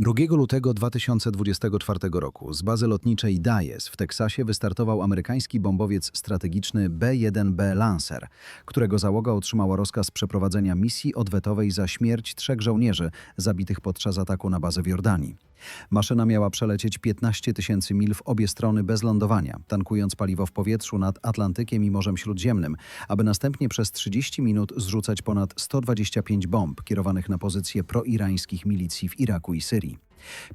2 lutego 2024 roku z bazy lotniczej Dayes w Teksasie wystartował amerykański bombowiec strategiczny B-1B Lancer, którego załoga otrzymała rozkaz przeprowadzenia misji odwetowej za śmierć trzech żołnierzy zabitych podczas ataku na bazę w Jordanii. Maszyna miała przelecieć 15 tysięcy mil w obie strony bez lądowania, tankując paliwo w powietrzu nad Atlantykiem i Morzem Śródziemnym, aby następnie przez 30 minut zrzucać ponad 125 bomb kierowanych na pozycje proirańskich milicji w Iraku i Syrii.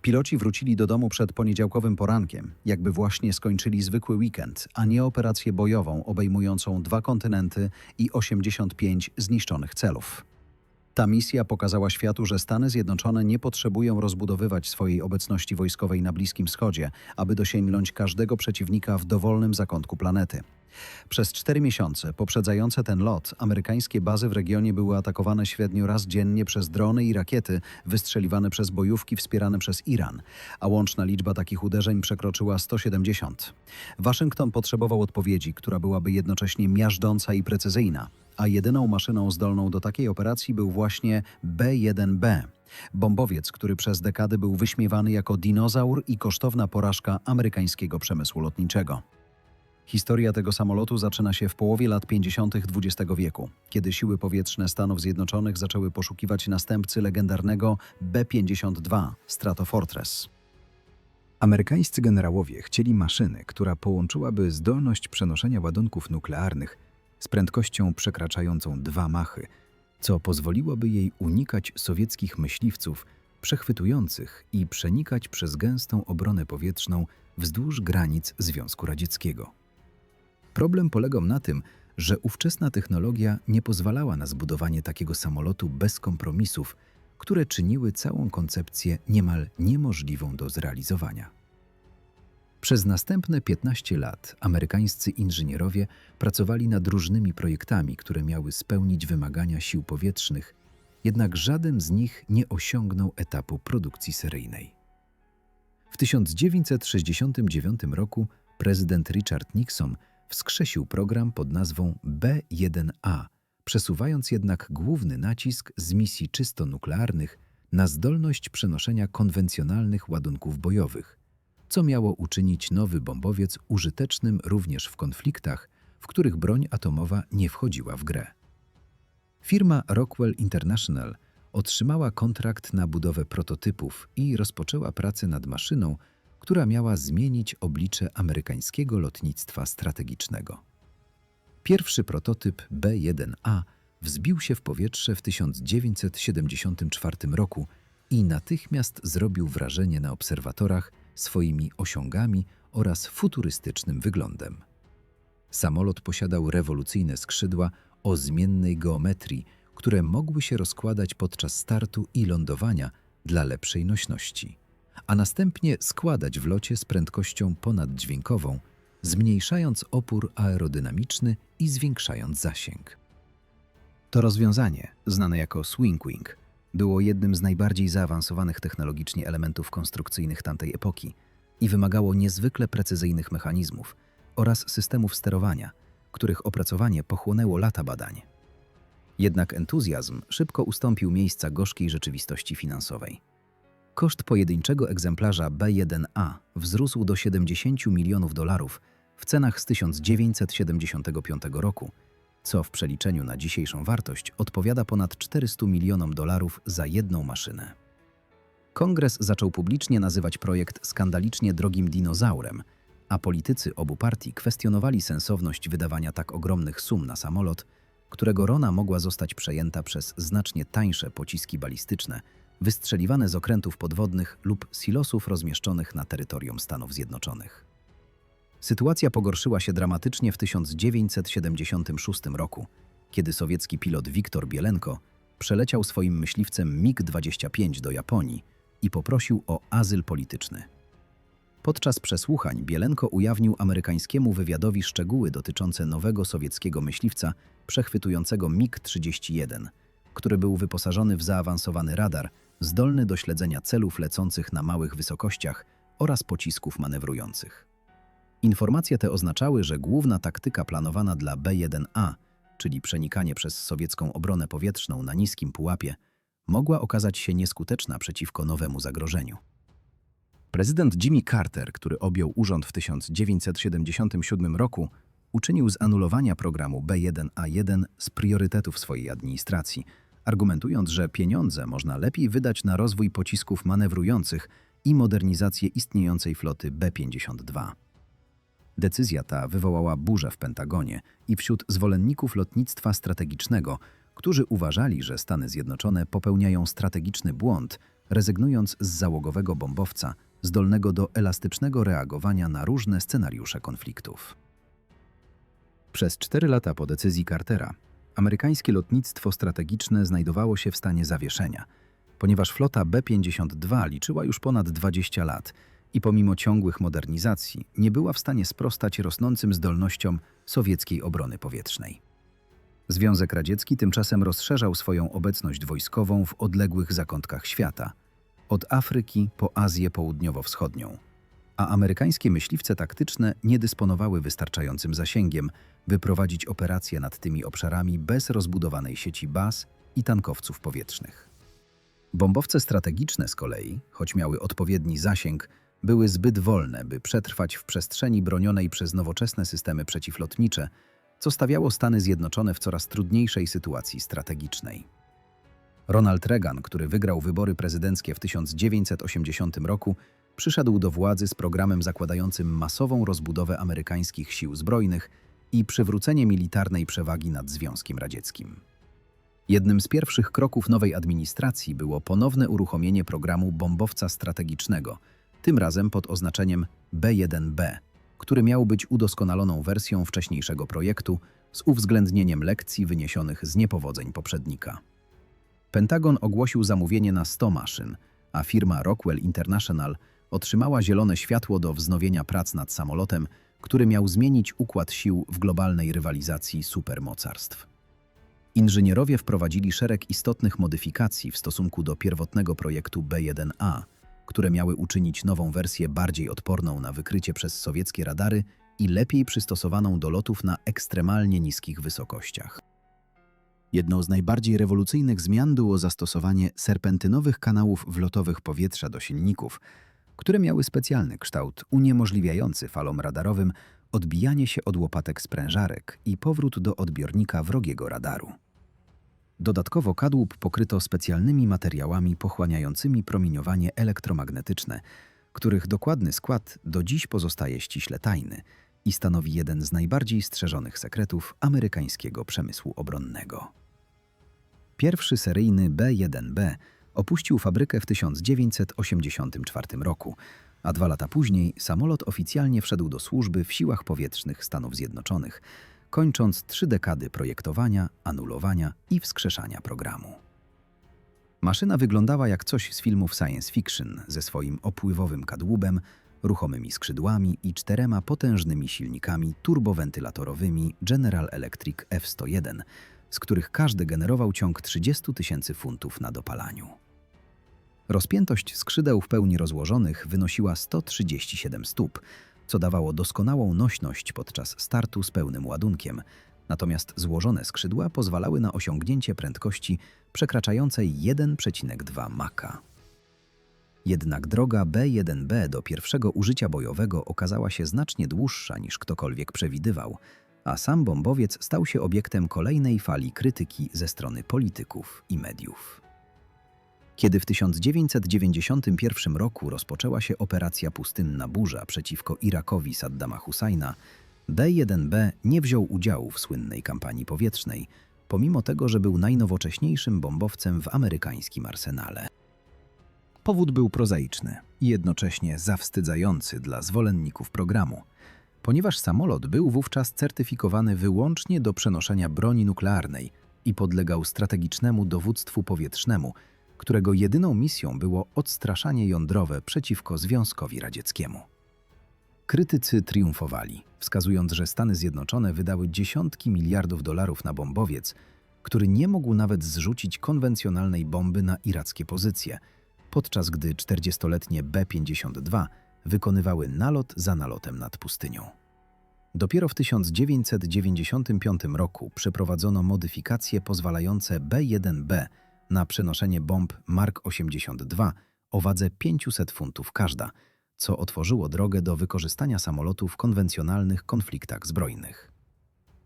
Piloci wrócili do domu przed poniedziałkowym porankiem, jakby właśnie skończyli zwykły weekend, a nie operację bojową obejmującą dwa kontynenty i 85 zniszczonych celów. Ta misja pokazała światu, że Stany Zjednoczone nie potrzebują rozbudowywać swojej obecności wojskowej na Bliskim Wschodzie, aby dosięgnąć każdego przeciwnika w dowolnym zakątku planety. Przez cztery miesiące poprzedzające ten lot, amerykańskie bazy w regionie były atakowane średnio raz dziennie przez drony i rakiety wystrzeliwane przez bojówki wspierane przez Iran, a łączna liczba takich uderzeń przekroczyła 170. Waszyngton potrzebował odpowiedzi, która byłaby jednocześnie miażdżąca i precyzyjna, a jedyną maszyną zdolną do takiej operacji był właśnie B-1B. Bombowiec, który przez dekady był wyśmiewany jako dinozaur i kosztowna porażka amerykańskiego przemysłu lotniczego. Historia tego samolotu zaczyna się w połowie lat 50. XX wieku, kiedy siły powietrzne Stanów Zjednoczonych zaczęły poszukiwać następcy legendarnego B-52 Stratofortress. Amerykańscy generałowie chcieli maszyny, która połączyłaby zdolność przenoszenia ładunków nuklearnych z prędkością przekraczającą dwa machy, co pozwoliłoby jej unikać sowieckich myśliwców przechwytujących i przenikać przez gęstą obronę powietrzną wzdłuż granic Związku Radzieckiego. Problem polegał na tym, że ówczesna technologia nie pozwalała na zbudowanie takiego samolotu bez kompromisów, które czyniły całą koncepcję niemal niemożliwą do zrealizowania. Przez następne 15 lat amerykańscy inżynierowie pracowali nad różnymi projektami, które miały spełnić wymagania sił powietrznych, jednak żaden z nich nie osiągnął etapu produkcji seryjnej. W 1969 roku prezydent Richard Nixon wskrzesił program pod nazwą B-1A, przesuwając jednak główny nacisk z misji czysto nuklearnych na zdolność przenoszenia konwencjonalnych ładunków bojowych, co miało uczynić nowy bombowiec użytecznym również w konfliktach, w których broń atomowa nie wchodziła w grę. Firma Rockwell International otrzymała kontrakt na budowę prototypów i rozpoczęła pracę nad maszyną, która miała zmienić oblicze amerykańskiego lotnictwa strategicznego. Pierwszy prototyp B-1A wzbił się w powietrze w 1974 roku i natychmiast zrobił wrażenie na obserwatorach swoimi osiągami oraz futurystycznym wyglądem. Samolot posiadał rewolucyjne skrzydła o zmiennej geometrii, które mogły się rozkładać podczas startu i lądowania dla lepszej nośności, a następnie składać w locie z prędkością ponaddźwiękową, zmniejszając opór aerodynamiczny i zwiększając zasięg. To rozwiązanie, znane jako swing wing, było jednym z najbardziej zaawansowanych technologicznie elementów konstrukcyjnych tamtej epoki i wymagało niezwykle precyzyjnych mechanizmów oraz systemów sterowania, których opracowanie pochłonęło lata badań. Jednak entuzjazm szybko ustąpił miejsca gorzkiej rzeczywistości finansowej. Koszt pojedynczego egzemplarza B1A wzrósł do 70 milionów dolarów w cenach z 1975 roku, co w przeliczeniu na dzisiejszą wartość odpowiada ponad 400 milionom dolarów za jedną maszynę. Kongres zaczął publicznie nazywać projekt skandalicznie drogim dinozaurem, a politycy obu partii kwestionowali sensowność wydawania tak ogromnych sum na samolot, którego rona mogła zostać przejęta przez znacznie tańsze pociski balistyczne, wystrzeliwane z okrętów podwodnych lub silosów rozmieszczonych na terytorium Stanów Zjednoczonych. Sytuacja pogorszyła się dramatycznie w 1976 roku, kiedy sowiecki pilot Wiktor Bielenko przeleciał swoim myśliwcem MiG-25 do Japonii i poprosił o azyl polityczny. Podczas przesłuchań Bielenko ujawnił amerykańskiemu wywiadowi szczegóły dotyczące nowego sowieckiego myśliwca przechwytującego MiG-31, który był wyposażony w zaawansowany radar zdolny do śledzenia celów lecących na małych wysokościach oraz pocisków manewrujących. Informacje te oznaczały, że główna taktyka planowana dla B-1A, czyli przenikanie przez sowiecką obronę powietrzną na niskim pułapie, mogła okazać się nieskuteczna przeciwko nowemu zagrożeniu. Prezydent Jimmy Carter, który objął urząd w 1977 roku, uczynił z anulowania programu B1A1 z priorytetów swojej administracji, argumentując, że pieniądze można lepiej wydać na rozwój pocisków manewrujących i modernizację istniejącej floty B-52. Decyzja ta wywołała burzę w Pentagonie i wśród zwolenników lotnictwa strategicznego, którzy uważali, że Stany Zjednoczone popełniają strategiczny błąd, rezygnując z załogowego bombowca zdolnego do elastycznego reagowania na różne scenariusze konfliktów. Przez cztery lata po decyzji Cartera, amerykańskie lotnictwo strategiczne znajdowało się w stanie zawieszenia, ponieważ flota B-52 liczyła już ponad 20 lat i pomimo ciągłych modernizacji nie była w stanie sprostać rosnącym zdolnościom sowieckiej obrony powietrznej. Związek Radziecki tymczasem rozszerzał swoją obecność wojskową w odległych zakątkach świata, od Afryki po Azję Południowo-Wschodnią, a amerykańskie myśliwce taktyczne nie dysponowały wystarczającym zasięgiem, by prowadzić operacje nad tymi obszarami bez rozbudowanej sieci baz i tankowców powietrznych. Bombowce strategiczne z kolei, choć miały odpowiedni zasięg, były zbyt wolne, by przetrwać w przestrzeni bronionej przez nowoczesne systemy przeciwlotnicze, co stawiało Stany Zjednoczone w coraz trudniejszej sytuacji strategicznej. Ronald Reagan, który wygrał wybory prezydenckie w 1980 roku, przyszedł do władzy z programem zakładającym masową rozbudowę amerykańskich sił zbrojnych i przywrócenie militarnej przewagi nad Związkiem Radzieckim. Jednym z pierwszych kroków nowej administracji było ponowne uruchomienie programu bombowca strategicznego, tym razem pod oznaczeniem B1B, który miał być udoskonaloną wersją wcześniejszego projektu z uwzględnieniem lekcji wyniesionych z niepowodzeń poprzednika. Pentagon ogłosił zamówienie na 100 maszyn, a firma Rockwell International otrzymała zielone światło do wznowienia prac nad samolotem, który miał zmienić układ sił w globalnej rywalizacji supermocarstw. Inżynierowie wprowadzili szereg istotnych modyfikacji w stosunku do pierwotnego projektu B1A, które miały uczynić nową wersję bardziej odporną na wykrycie przez sowieckie radary i lepiej przystosowaną do lotów na ekstremalnie niskich wysokościach. Jedną z najbardziej rewolucyjnych zmian było zastosowanie serpentynowych kanałów wlotowych powietrza do silników, które miały specjalny kształt uniemożliwiający falom radarowym odbijanie się od łopatek sprężarek i powrót do odbiornika wrogiego radaru. Dodatkowo kadłub pokryto specjalnymi materiałami pochłaniającymi promieniowanie elektromagnetyczne, których dokładny skład do dziś pozostaje ściśle tajny i stanowi jeden z najbardziej strzeżonych sekretów amerykańskiego przemysłu obronnego. Pierwszy seryjny B-1B opuścił fabrykę w 1984 roku, a dwa lata później samolot oficjalnie wszedł do służby w siłach powietrznych Stanów Zjednoczonych, kończąc trzy dekady projektowania, anulowania i wskrzeszania programu. Maszyna wyglądała jak coś z filmów science fiction ze swoim opływowym kadłubem, ruchomymi skrzydłami i czterema potężnymi silnikami turbowentylatorowymi General Electric F-101, z których każdy generował ciąg 30 tysięcy funtów na dopalaniu. Rozpiętość skrzydeł w pełni rozłożonych wynosiła 137 stóp, co dawało doskonałą nośność podczas startu z pełnym ładunkiem, natomiast złożone skrzydła pozwalały na osiągnięcie prędkości przekraczającej 1,2 Macha. Jednak droga B1B do pierwszego użycia bojowego okazała się znacznie dłuższa niż ktokolwiek przewidywał, a sam bombowiec stał się obiektem kolejnej fali krytyki ze strony polityków i mediów. Kiedy w 1991 roku rozpoczęła się operacja Pustynna Burza przeciwko Irakowi Saddama Husajna, B-1B nie wziął udziału w słynnej kampanii powietrznej, pomimo tego, że był najnowocześniejszym bombowcem w amerykańskim arsenale. Powód był prozaiczny i jednocześnie zawstydzający dla zwolenników programu, ponieważ samolot był wówczas certyfikowany wyłącznie do przenoszenia broni nuklearnej i podlegał strategicznemu dowództwu powietrznemu, którego jedyną misją było odstraszanie jądrowe przeciwko Związkowi Radzieckiemu. Krytycy triumfowali, wskazując, że Stany Zjednoczone wydały dziesiątki miliardów dolarów na bombowiec, który nie mógł nawet zrzucić konwencjonalnej bomby na irackie pozycje, podczas gdy 40-letnie B-52 wykonywały nalot za nalotem nad pustynią. Dopiero w 1995 roku przeprowadzono modyfikacje pozwalające B-1B na przenoszenie bomb Mark 82 o wadze 500 funtów każda, co otworzyło drogę do wykorzystania samolotu w konwencjonalnych konfliktach zbrojnych.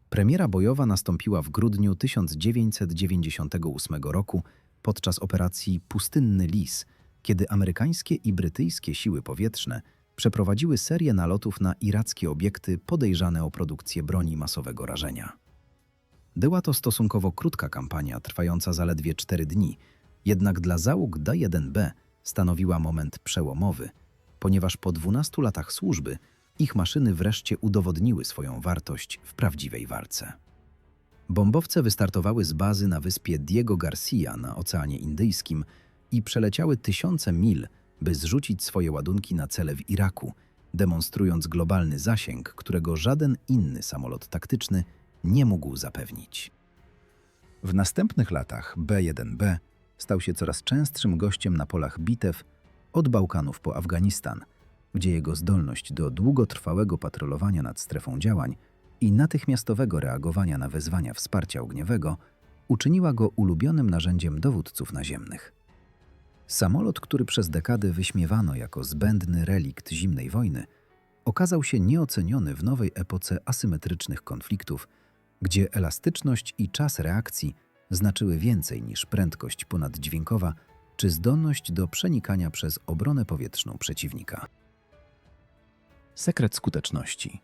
Premiera bojowa nastąpiła w grudniu 1998 roku podczas operacji Pustynny Lis, kiedy amerykańskie i brytyjskie siły powietrzne przeprowadziły serię nalotów na irackie obiekty podejrzane o produkcję broni masowego rażenia. Była to stosunkowo krótka kampania, trwająca zaledwie cztery dni, jednak dla załóg D-1B stanowiła moment przełomowy, ponieważ po 12 latach służby ich maszyny wreszcie udowodniły swoją wartość w prawdziwej walce. Bombowce wystartowały z bazy na wyspie Diego Garcia na Oceanie Indyjskim i przeleciały tysiące mil, by zrzucić swoje ładunki na cele w Iraku, demonstrując globalny zasięg, którego żaden inny samolot taktyczny nie mógł zapewnić. W następnych latach B-1B stał się coraz częstszym gościem na polach bitew od Bałkanów po Afganistan, gdzie jego zdolność do długotrwałego patrolowania nad strefą działań i natychmiastowego reagowania na wezwania wsparcia ogniowego uczyniła go ulubionym narzędziem dowódców naziemnych. Samolot, który przez dekady wyśmiewano jako zbędny relikt zimnej wojny, okazał się nieoceniony w nowej epoce asymetrycznych konfliktów, gdzie elastyczność i czas reakcji znaczyły więcej niż prędkość ponaddźwiękowa czy zdolność do przenikania przez obronę powietrzną przeciwnika. Sekret skuteczności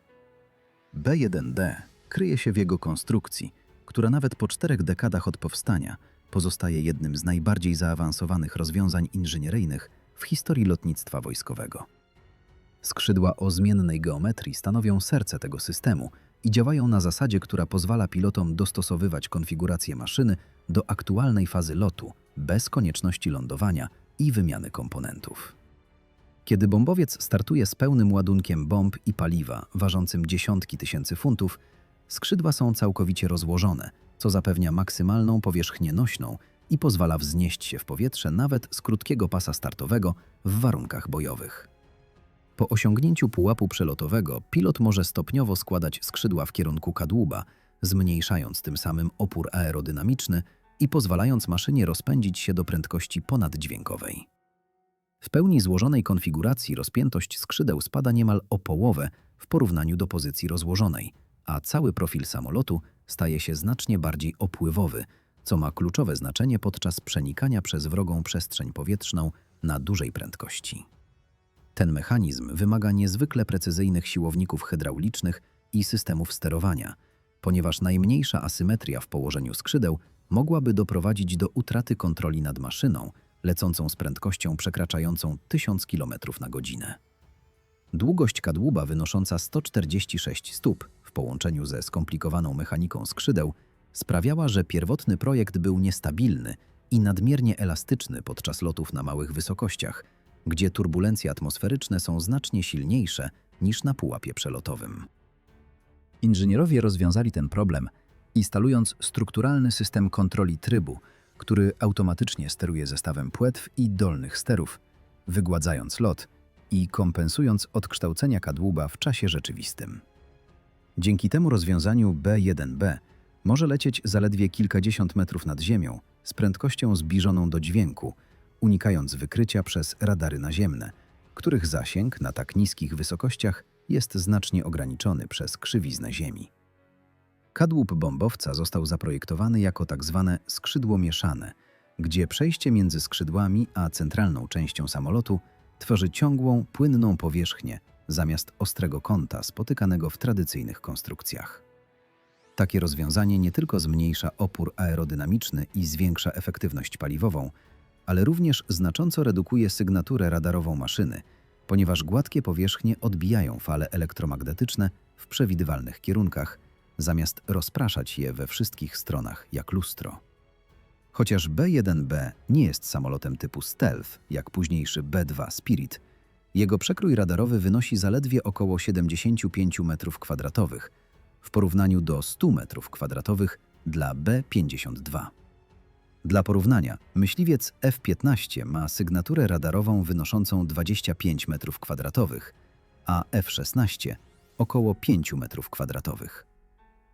B1D kryje się w jego konstrukcji, która nawet po czterech dekadach od powstania pozostaje jednym z najbardziej zaawansowanych rozwiązań inżynieryjnych w historii lotnictwa wojskowego. Skrzydła o zmiennej geometrii stanowią serce tego systemu i działają na zasadzie, która pozwala pilotom dostosowywać konfigurację maszyny do aktualnej fazy lotu, bez konieczności lądowania i wymiany komponentów. Kiedy bombowiec startuje z pełnym ładunkiem bomb i paliwa, ważącym dziesiątki tysięcy funtów, skrzydła są całkowicie rozłożone, co zapewnia maksymalną powierzchnię nośną i pozwala wznieść się w powietrze nawet z krótkiego pasa startowego w warunkach bojowych. Po osiągnięciu pułapu przelotowego pilot może stopniowo składać skrzydła w kierunku kadłuba, zmniejszając tym samym opór aerodynamiczny i pozwalając maszynie rozpędzić się do prędkości ponaddźwiękowej. W pełni złożonej konfiguracji rozpiętość skrzydeł spada niemal o połowę w porównaniu do pozycji rozłożonej, a cały profil samolotu staje się znacznie bardziej opływowy, co ma kluczowe znaczenie podczas przenikania przez wrogą przestrzeń powietrzną na dużej prędkości. Ten mechanizm wymaga niezwykle precyzyjnych siłowników hydraulicznych i systemów sterowania, ponieważ najmniejsza asymetria w położeniu skrzydeł mogłaby doprowadzić do utraty kontroli nad maszyną, lecącą z prędkością przekraczającą 1000 km na godzinę. Długość kadłuba wynosząca 146 stóp w połączeniu ze skomplikowaną mechaniką skrzydeł sprawiała, że pierwotny projekt był niestabilny i nadmiernie elastyczny podczas lotów na małych wysokościach, gdzie turbulencje atmosferyczne są znacznie silniejsze niż na pułapie przelotowym. Inżynierowie rozwiązali ten problem, instalując strukturalny system kontroli trybu, który automatycznie steruje zestawem płetw i dolnych sterów, wygładzając lot i kompensując odkształcenia kadłuba w czasie rzeczywistym. Dzięki temu rozwiązaniu B1B może lecieć zaledwie kilkadziesiąt metrów nad ziemią z prędkością zbliżoną do dźwięku, unikając wykrycia przez radary naziemne, których zasięg na tak niskich wysokościach jest znacznie ograniczony przez krzywiznę Ziemi. Kadłub bombowca został zaprojektowany jako tak zwane skrzydło mieszane, gdzie przejście między skrzydłami a centralną częścią samolotu tworzy ciągłą, płynną powierzchnię zamiast ostrego kąta spotykanego w tradycyjnych konstrukcjach. Takie rozwiązanie nie tylko zmniejsza opór aerodynamiczny i zwiększa efektywność paliwową, ale również znacząco redukuje sygnaturę radarową maszyny, ponieważ gładkie powierzchnie odbijają fale elektromagnetyczne w przewidywalnych kierunkach, zamiast rozpraszać je we wszystkich stronach jak lustro. Chociaż B-1B nie jest samolotem typu stealth, jak późniejszy B-2 Spirit, jego przekrój radarowy wynosi zaledwie około 75 m2 w porównaniu do 100 m2 dla B-52. Dla porównania, myśliwiec F-15 ma sygnaturę radarową wynoszącą 25 m2, a F-16 około 5 m2,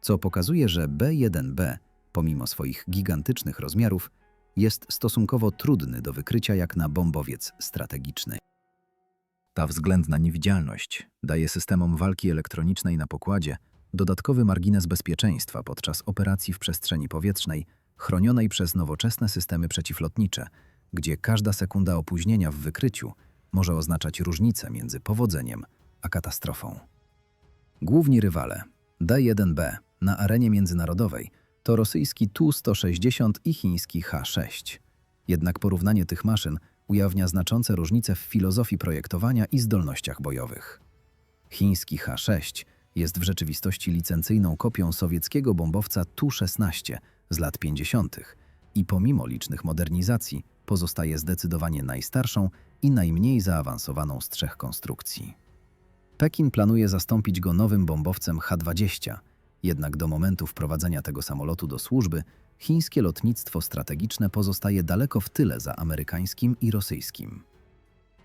co pokazuje, że B-1B, pomimo swoich gigantycznych rozmiarów, jest stosunkowo trudny do wykrycia jak na bombowiec strategiczny. Ta względna niewidzialność daje systemom walki elektronicznej na pokładzie dodatkowy margines bezpieczeństwa podczas operacji w przestrzeni powietrznej, chronionej przez nowoczesne systemy przeciwlotnicze, gdzie każda sekunda opóźnienia w wykryciu może oznaczać różnicę między powodzeniem a katastrofą. Główni rywale D1B na arenie międzynarodowej to rosyjski Tu-160 i chiński H-6. Jednak porównanie tych maszyn ujawnia znaczące różnice w filozofii projektowania i zdolnościach bojowych. Chiński H-6 jest w rzeczywistości licencyjną kopią sowieckiego bombowca Tu-16 z lat 50. i pomimo licznych modernizacji pozostaje zdecydowanie najstarszą i najmniej zaawansowaną z trzech konstrukcji. Pekin planuje zastąpić go nowym bombowcem H-20, jednak do momentu wprowadzenia tego samolotu do służby chińskie lotnictwo strategiczne pozostaje daleko w tyle za amerykańskim i rosyjskim.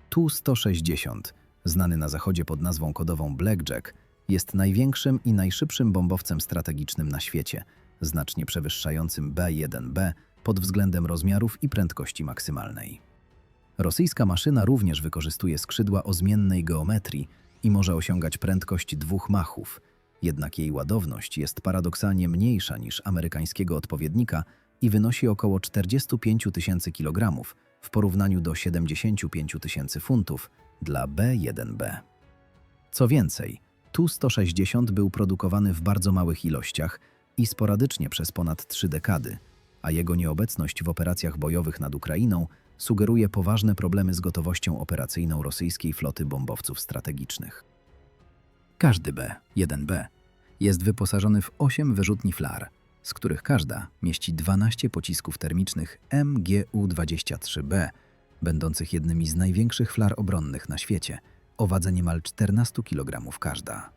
Tu-160, znany na zachodzie pod nazwą kodową Blackjack, jest największym i najszybszym bombowcem strategicznym na świecie, znacznie przewyższającym B-1B pod względem rozmiarów i prędkości maksymalnej. Rosyjska maszyna również wykorzystuje skrzydła o zmiennej geometrii i może osiągać prędkość dwóch machów, jednak jej ładowność jest paradoksalnie mniejsza niż amerykańskiego odpowiednika i wynosi około 45 tysięcy kilogramów w porównaniu do 75 tysięcy funtów dla B1B. Co więcej, Tu-160 był produkowany w bardzo małych ilościach i sporadycznie przez ponad trzy dekady, a jego nieobecność w operacjach bojowych nad Ukrainą sugeruje poważne problemy z gotowością operacyjną rosyjskiej floty bombowców strategicznych. Każdy B-1B jest wyposażony w 8 wyrzutni flar, z których każda mieści 12 pocisków termicznych MGU-23B, będących jednymi z największych flar obronnych na świecie, o wadze niemal 14 kg każda.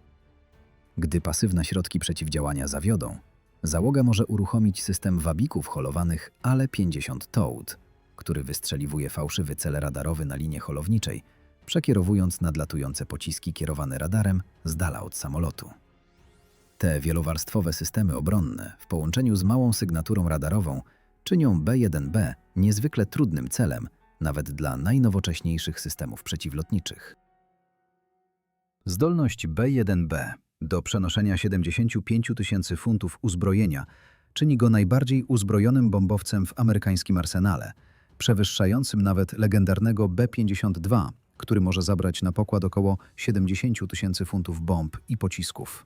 Gdy pasywne środki przeciwdziałania zawiodą, załoga może uruchomić system wabików holowanych ALE-50 TOAD, który wystrzeliwuje fałszywy cel radarowy na linie holowniczej, przekierowując nadlatujące pociski kierowane radarem z dala od samolotu. Te wielowarstwowe systemy obronne w połączeniu z małą sygnaturą radarową czynią B1B niezwykle trudnym celem nawet dla najnowocześniejszych systemów przeciwlotniczych. Zdolność B1B do przenoszenia 75 tysięcy funtów uzbrojenia czyni go najbardziej uzbrojonym bombowcem w amerykańskim arsenale, przewyższającym nawet legendarnego B-52, który może zabrać na pokład około 70 tysięcy funtów bomb i pocisków.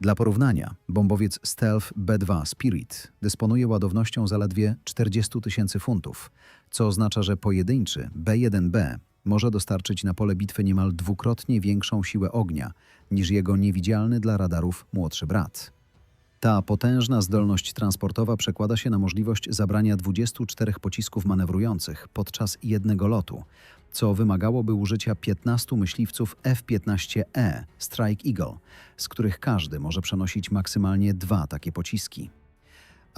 Dla porównania, bombowiec Stealth B-2 Spirit dysponuje ładownością zaledwie 40 tysięcy funtów, co oznacza, że pojedynczy B-1B może dostarczyć na pole bitwy niemal dwukrotnie większą siłę ognia niż jego niewidzialny dla radarów młodszy brat. Ta potężna zdolność transportowa przekłada się na możliwość zabrania 24 pocisków manewrujących podczas jednego lotu, co wymagałoby użycia 15 myśliwców F-15E Strike Eagle, z których każdy może przenosić maksymalnie dwa takie pociski.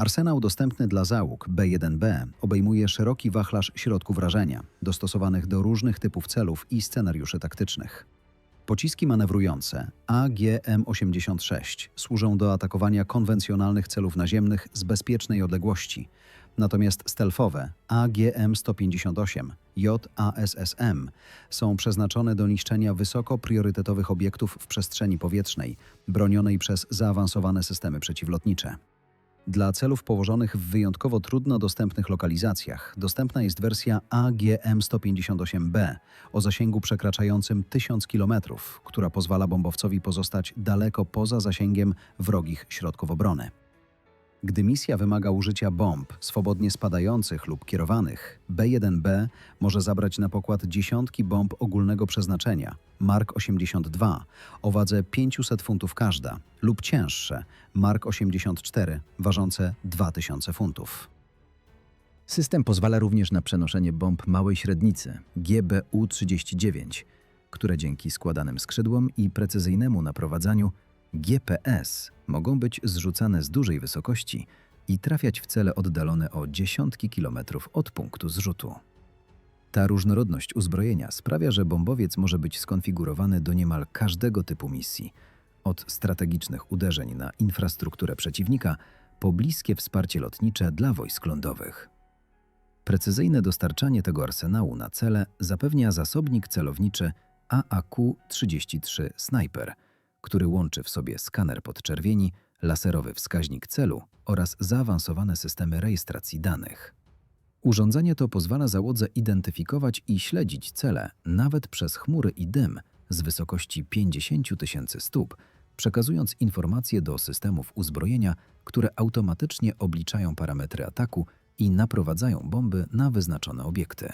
Arsenał dostępny dla załóg B1B obejmuje szeroki wachlarz środków rażenia, dostosowanych do różnych typów celów i scenariuszy taktycznych. Pociski manewrujące AGM-86 służą do atakowania konwencjonalnych celów naziemnych z bezpiecznej odległości, natomiast stealthowe AGM-158 JASSM są przeznaczone do niszczenia wysoko priorytetowych obiektów w przestrzeni powietrznej, bronionej przez zaawansowane systemy przeciwlotnicze. Dla celów położonych w wyjątkowo trudno dostępnych lokalizacjach dostępna jest wersja AGM-158B o zasięgu przekraczającym 1000 km, która pozwala bombowcowi pozostać daleko poza zasięgiem wrogich środków obrony. Gdy misja wymaga użycia bomb swobodnie spadających lub kierowanych, B1B może zabrać na pokład dziesiątki bomb ogólnego przeznaczenia Mark 82 o wadze 500 funtów każda lub cięższe Mark 84 ważące 2000 funtów. System pozwala również na przenoszenie bomb małej średnicy GBU-39, które dzięki składanym skrzydłom i precyzyjnemu naprowadzaniu GPS mogą być zrzucane z dużej wysokości i trafiać w cele oddalone o dziesiątki kilometrów od punktu zrzutu. Ta różnorodność uzbrojenia sprawia, że bombowiec może być skonfigurowany do niemal każdego typu misji, od strategicznych uderzeń na infrastrukturę przeciwnika po bliskie wsparcie lotnicze dla wojsk lądowych. Precyzyjne dostarczanie tego arsenału na cele zapewnia zasobnik celowniczy AAQ-33 Sniper, który łączy w sobie skaner podczerwieni, laserowy wskaźnik celu oraz zaawansowane systemy rejestracji danych. Urządzenie to pozwala załodze identyfikować i śledzić cele nawet przez chmury i dym z wysokości 50 tysięcy stóp, przekazując informacje do systemów uzbrojenia, które automatycznie obliczają parametry ataku i naprowadzają bomby na wyznaczone obiekty.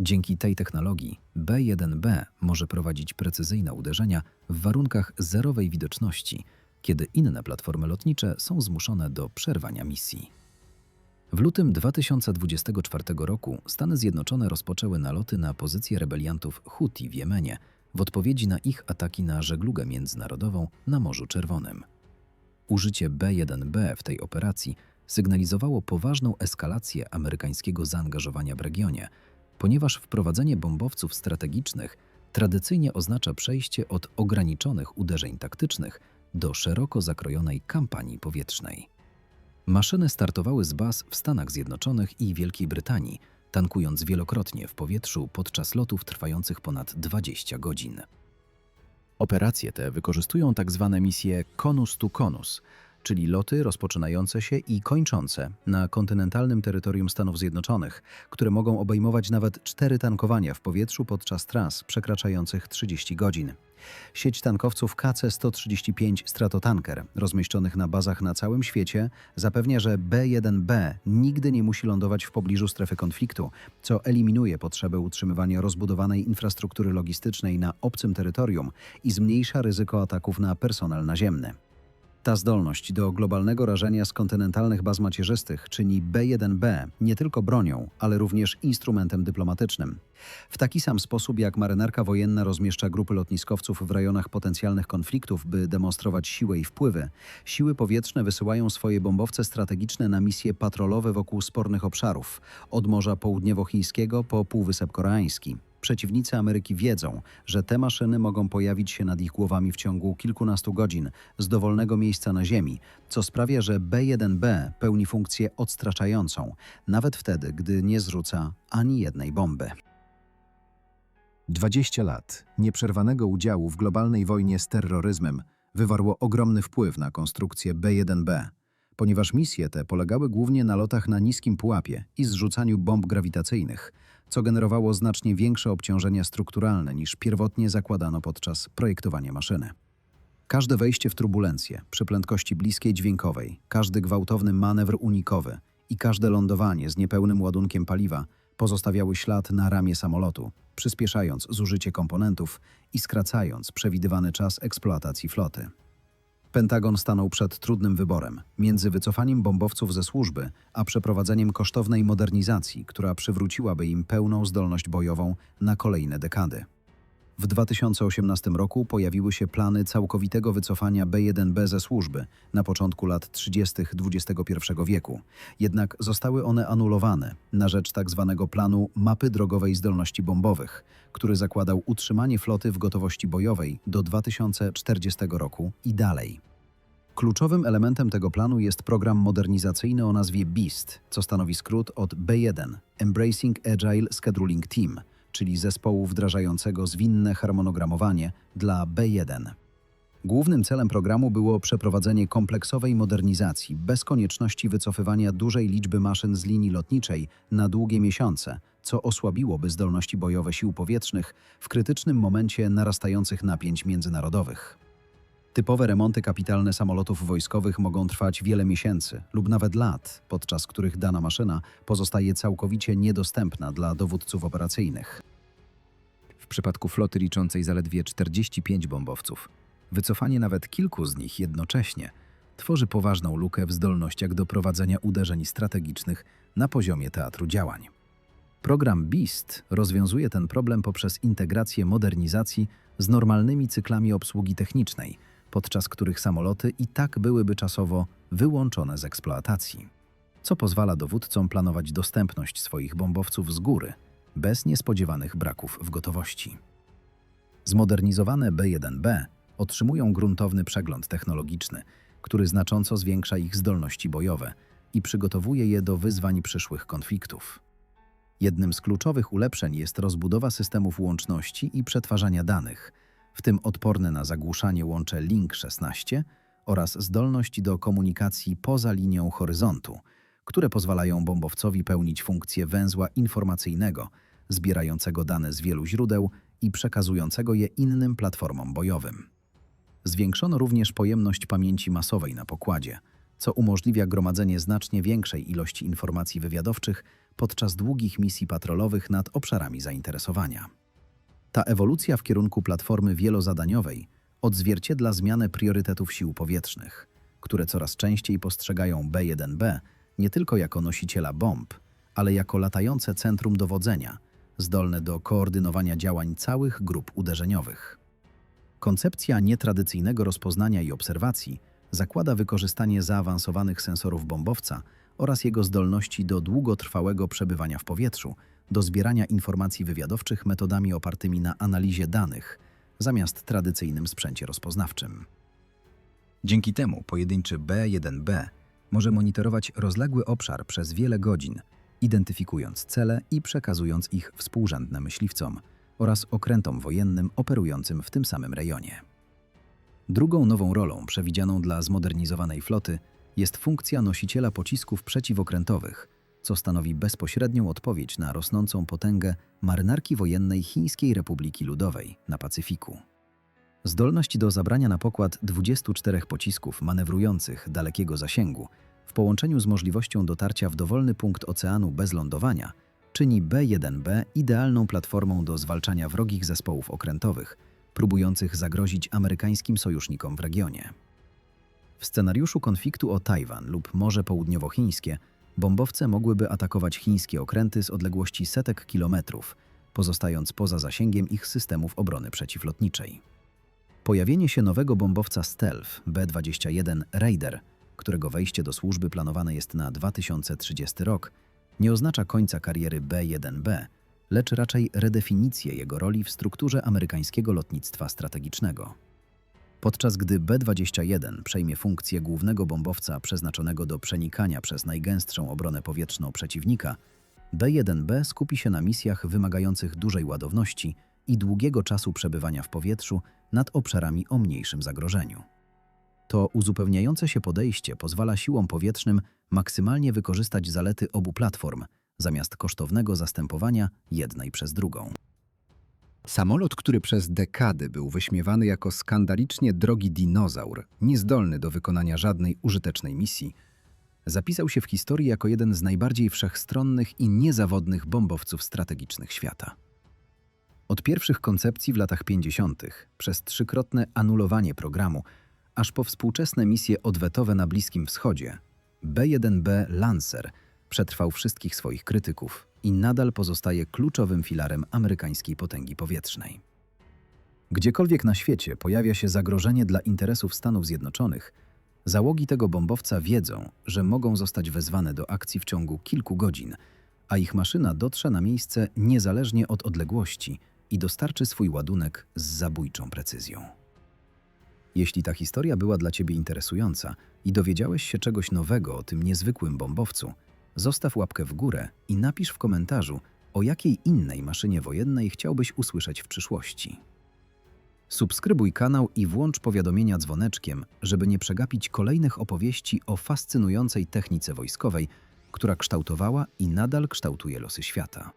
Dzięki tej technologii B1B może prowadzić precyzyjne uderzenia w warunkach zerowej widoczności, kiedy inne platformy lotnicze są zmuszone do przerwania misji. W lutym 2024 roku Stany Zjednoczone rozpoczęły naloty na pozycje rebeliantów Huti w Jemenie w odpowiedzi na ich ataki na żeglugę międzynarodową na Morzu Czerwonym. Użycie B1B w tej operacji sygnalizowało poważną eskalację amerykańskiego zaangażowania w regionie, ponieważ wprowadzenie bombowców strategicznych tradycyjnie oznacza przejście od ograniczonych uderzeń taktycznych do szeroko zakrojonej kampanii powietrznej. Maszyny startowały z baz w Stanach Zjednoczonych i Wielkiej Brytanii, tankując wielokrotnie w powietrzu podczas lotów trwających ponad 20 godzin. Operacje te wykorzystują tzw. misje konus to konus, czyli loty rozpoczynające się i kończące na kontynentalnym terytorium Stanów Zjednoczonych, które mogą obejmować nawet cztery tankowania w powietrzu podczas tras przekraczających 30 godzin. Sieć tankowców KC-135 Stratotanker, rozmieszczonych na bazach na całym świecie, zapewnia, że B-1B nigdy nie musi lądować w pobliżu strefy konfliktu, co eliminuje potrzebę utrzymywania rozbudowanej infrastruktury logistycznej na obcym terytorium i zmniejsza ryzyko ataków na personel naziemny. Ta zdolność do globalnego rażenia z kontynentalnych baz macierzystych czyni B1B nie tylko bronią, ale również instrumentem dyplomatycznym. W taki sam sposób jak marynarka wojenna rozmieszcza grupy lotniskowców w rejonach potencjalnych konfliktów, by demonstrować siłę i wpływy, siły powietrzne wysyłają swoje bombowce strategiczne na misje patrolowe wokół spornych obszarów, od Morza Południowochińskiego po Półwysep Koreański. Przeciwnicy Ameryki wiedzą, że te maszyny mogą pojawić się nad ich głowami w ciągu kilkunastu godzin z dowolnego miejsca na Ziemi, co sprawia, że B1B pełni funkcję odstraszającą, nawet wtedy, gdy nie zrzuca ani jednej bomby. 20 lat nieprzerwanego udziału w globalnej wojnie z terroryzmem wywarło ogromny wpływ na konstrukcję B1B, ponieważ misje te polegały głównie na lotach na niskim pułapie i zrzucaniu bomb grawitacyjnych, co generowało znacznie większe obciążenia strukturalne niż pierwotnie zakładano podczas projektowania maszyny. Każde wejście w turbulencję przy prędkości bliskiej dźwiękowej, każdy gwałtowny manewr unikowy i każde lądowanie z niepełnym ładunkiem paliwa pozostawiały ślad na ramię samolotu, przyspieszając zużycie komponentów i skracając przewidywany czas eksploatacji floty. Pentagon stanął przed trudnym wyborem między wycofaniem bombowców ze służby, a przeprowadzeniem kosztownej modernizacji, która przywróciłaby im pełną zdolność bojową na kolejne dekady. W 2018 roku pojawiły się plany całkowitego wycofania B1B ze służby na początku lat 30. XXI wieku, jednak zostały one anulowane na rzecz tzw. planu mapy drogowej zdolności bombowych, który zakładał utrzymanie floty w gotowości bojowej do 2040 roku i dalej. Kluczowym elementem tego planu jest program modernizacyjny o nazwie BEAST, co stanowi skrót od B1 Embracing Agile Scheduling Team, czyli zespołu wdrażającego zwinne harmonogramowanie dla B1. Głównym celem programu było przeprowadzenie kompleksowej modernizacji bez konieczności wycofywania dużej liczby maszyn z linii lotniczej na długie miesiące, co osłabiłoby zdolności bojowe sił powietrznych w krytycznym momencie narastających napięć międzynarodowych. Typowe remonty kapitalne samolotów wojskowych mogą trwać wiele miesięcy lub nawet lat, podczas których dana maszyna pozostaje całkowicie niedostępna dla dowódców operacyjnych. W przypadku floty liczącej zaledwie 45 bombowców, wycofanie nawet kilku z nich jednocześnie tworzy poważną lukę w zdolnościach do prowadzenia uderzeń strategicznych na poziomie teatru działań. Program BEAST rozwiązuje ten problem poprzez integrację modernizacji z normalnymi cyklami obsługi technicznej, podczas których samoloty i tak byłyby czasowo wyłączone z eksploatacji, co pozwala dowódcom planować dostępność swoich bombowców z góry, bez niespodziewanych braków w gotowości. Zmodernizowane B1B otrzymują gruntowny przegląd technologiczny, który znacząco zwiększa ich zdolności bojowe i przygotowuje je do wyzwań przyszłych konfliktów. Jednym z kluczowych ulepszeń jest rozbudowa systemów łączności i przetwarzania danych, w tym odporne na zagłuszanie łącze Link-16 oraz zdolność do komunikacji poza linią horyzontu, które pozwalają bombowcowi pełnić funkcję węzła informacyjnego, zbierającego dane z wielu źródeł i przekazującego je innym platformom bojowym. Zwiększono również pojemność pamięci masowej na pokładzie, co umożliwia gromadzenie znacznie większej ilości informacji wywiadowczych podczas długich misji patrolowych nad obszarami zainteresowania. Ta ewolucja w kierunku platformy wielozadaniowej odzwierciedla zmianę priorytetów sił powietrznych, które coraz częściej postrzegają B-1B nie tylko jako nosiciela bomb, ale jako latające centrum dowodzenia, zdolne do koordynowania działań całych grup uderzeniowych. Koncepcja nietradycyjnego rozpoznania i obserwacji zakłada wykorzystanie zaawansowanych sensorów bombowca oraz jego zdolności do długotrwałego przebywania w powietrzu, do zbierania informacji wywiadowczych metodami opartymi na analizie danych, zamiast tradycyjnym sprzęcie rozpoznawczym. Dzięki temu pojedynczy B1B może monitorować rozległy obszar przez wiele godzin, identyfikując cele i przekazując ich współrzędne myśliwcom oraz okrętom wojennym operującym w tym samym rejonie. Drugą nową rolą przewidzianą dla zmodernizowanej floty jest funkcja nosiciela pocisków przeciwokrętowych, co stanowi bezpośrednią odpowiedź na rosnącą potęgę marynarki wojennej Chińskiej Republiki Ludowej na Pacyfiku. Zdolność do zabrania na pokład 24 pocisków manewrujących dalekiego zasięgu w połączeniu z możliwością dotarcia w dowolny punkt oceanu bez lądowania czyni B-1B idealną platformą do zwalczania wrogich zespołów okrętowych, próbujących zagrozić amerykańskim sojusznikom w regionie. W scenariuszu konfliktu o Tajwan lub Morze Południowochińskie bombowce mogłyby atakować chińskie okręty z odległości setek kilometrów, pozostając poza zasięgiem ich systemów obrony przeciwlotniczej. Pojawienie się nowego bombowca stealth B-21 Raider, którego wejście do służby planowane jest na 2030 rok, nie oznacza końca kariery B-1B, lecz raczej redefinicję jego roli w strukturze amerykańskiego lotnictwa strategicznego. Podczas gdy B-21 przejmie funkcję głównego bombowca przeznaczonego do przenikania przez najgęstszą obronę powietrzną przeciwnika, B-1B skupi się na misjach wymagających dużej ładowności i długiego czasu przebywania w powietrzu nad obszarami o mniejszym zagrożeniu. To uzupełniające się podejście pozwala siłom powietrznym maksymalnie wykorzystać zalety obu platform, zamiast kosztownego zastępowania jednej przez drugą. Samolot, który przez dekady był wyśmiewany jako skandalicznie drogi dinozaur, niezdolny do wykonania żadnej użytecznej misji, Zapisał się w historii jako jeden z najbardziej wszechstronnych i niezawodnych bombowców strategicznych świata. Od pierwszych koncepcji w latach 50., przez trzykrotne anulowanie programu, aż po współczesne misje odwetowe na Bliskim Wschodzie, B-1B Lancer przetrwał wszystkich swoich krytyków i nadal pozostaje kluczowym filarem amerykańskiej potęgi powietrznej. Gdziekolwiek na świecie pojawia się zagrożenie dla interesów Stanów Zjednoczonych, załogi tego bombowca wiedzą, że mogą zostać wezwane do akcji w ciągu kilku godzin, a ich maszyna dotrze na miejsce niezależnie od odległości i dostarczy swój ładunek z zabójczą precyzją. Jeśli ta historia była dla Ciebie interesująca i dowiedziałeś się czegoś nowego o tym niezwykłym bombowcu, zostaw łapkę w górę i napisz w komentarzu, o jakiej innej maszynie wojennej chciałbyś usłyszeć w przyszłości. Subskrybuj kanał i włącz powiadomienia dzwoneczkiem, żeby nie przegapić kolejnych opowieści o fascynującej technice wojskowej, która kształtowała i nadal kształtuje losy świata.